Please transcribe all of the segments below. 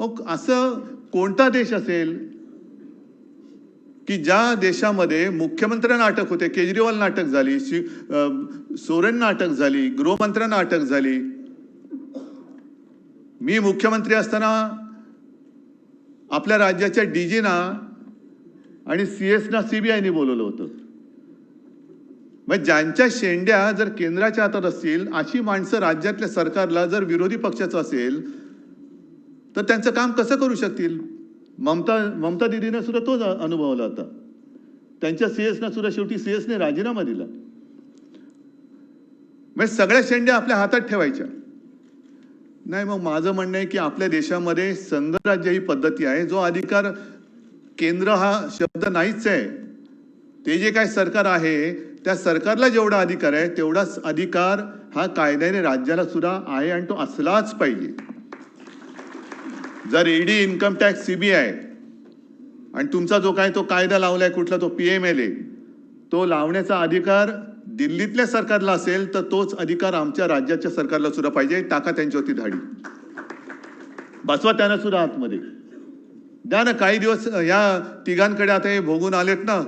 मग असं कोणता देश असेल की ज्या देशामध्ये मुख्यमंत्र्यांना नाटक होते केजरीवाल नाटक झाली शि सोरेन नाटक झाली गृहमंत्र्यांना नाटक झाली. मी मुख्यमंत्री असताना आपल्या राज्याच्या डीजीना आणि सी एसना सीबीआयने बोलवलं होतं. मग ज्यांच्या शेंड्या जर केंद्राच्या हातात असतील अशी माणसं राज्यातल्या सरकारला जर विरोधी पक्षाचं असेल तर त्यांचं काम कसं करू शकतील? ममता ममता दिदीनं सुद्धा तोच अनुभवला होता. त्यांच्या सीएसना सुद्धा शेवटी सीएसने राजीनामा दिला. म्हणजे सगळ्या शेंड्या आपल्या हातात ठेवायच्या. नाही मग माझं म्हणणं आहे की आपल्या देशामध्ये संघराज्य ही पद्धती आहे. जो अधिकार केंद्र हा शब्द नाहीच आहे. ते जे काय सरकार आहे त्या सरकारला जेवढा अधिकार आहे तेवढाच अधिकार हा कायद्याने राज्याला सुद्धा आहे आणि तो असलाच पाहिजे. जर ईडी इन्कम टॅक्स सीबीआय आणि तुमचा जो काय तो कायदा लावलाय कुठला तो पी एम एल ए तो लावण्याचा अधिकार दिल्लीतल्या सरकारला असेल तर तोच अधिकार आमच्या राज्याच्या सरकारला सुद्धा पाहिजे. टाका त्यांच्यावरती धाडी. बसवा त्यांना सुद्धा आतमध्ये. द्या ना काही दिवस या तिघांकडे आता हे भोगून आलेत ना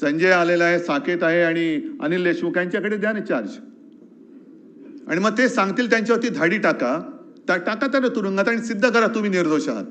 संजय आलेला आहे साकेत आहे आणि अनिल देशमुख यांच्याकडे द्या ना चार्ज आणि मग ते सांगतील त्यांच्यावरती धाडी टाका. टाका त्याला तुरुंगात आणि सिद्ध करा तुम्ही निर्दोष आहात.